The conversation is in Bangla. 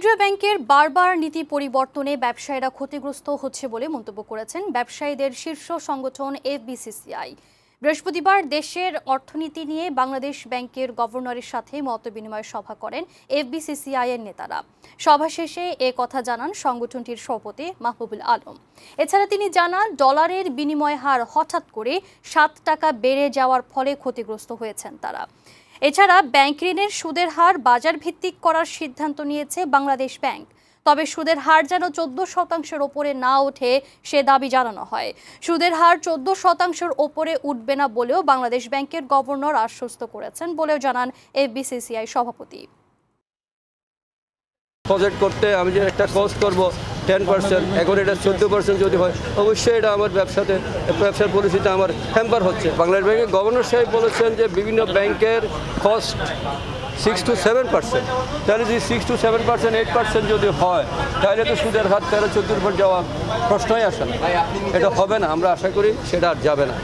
কেন্দ্রীয় ব্যাংকের বারবার নীতি পরিবর্তনে ব্যবসায়ীরা ক্ষতিগ্রস্ত হচ্ছে বলে মন্তব্য করেছেন ব্যবসায়ীদের শীর্ষ সংগঠন এফবিসিসিআই বৃহস্পতিবার দেশের অর্থনীতি নিয়ে বাংলাদেশ ব্যাংকের গভর্নরের সাথে মতবিনিময় সভা করেন এফবিসিসিআই এর নেতারা। সভা শেষে এ কথা জানান সংগঠনটির সভাপতি মাহবুবুল আলম। এছাড়া তিনি জানান, ডলারের বিনিময় হার হঠাৎ করে সাত টাকা বেড়ে যাওয়ার ফলে ক্ষতিগ্রস্ত হয়েছেন তারা। এছাড়া ব্যাংক ঋণের সুদের হার বাজার ভিত্তিক করার সিদ্ধান্ত নিয়েছে বাংলাদেশ ব্যাংক। তবে সুদের হার যেন চোদ্দ শতাংশের ওপরে না ওঠে সে দাবি জানানো হয়। সুদের হার চোদ্দ শতাংশের ওপরে উঠবে না বলেও বাংলাদেশ ব্যাংকের গভর্নর আশ্বস্ত করেছেন বলেও জানান এফবিসিসিআই সভাপতি। প্রজেক্ট করতে আমি যে একটা কস্ট করব টেন পার্সেন্ট এখন এটা চোদ্দ পার্সেন্ট যদি হয়, অবশ্যই এটা আমার ব্যবসাতে, ব্যবসার পলিসিতে আমার হ্যাম্পার হচ্ছে। বাংলাদেশ ব্যাংকের গভর্নর সাহেব বলেছেন যে বিভিন্ন ব্যাংকের cost six two seven percent তাহলে যদি six two seven percent eight percent যদি হয় তাহলে তো সুদের হাত তেরো চোদ্দোর উপর যাওয়া প্রশ্নই আসে না। এটা হবে না আমরা আশা করি সেটা আর যাবে না।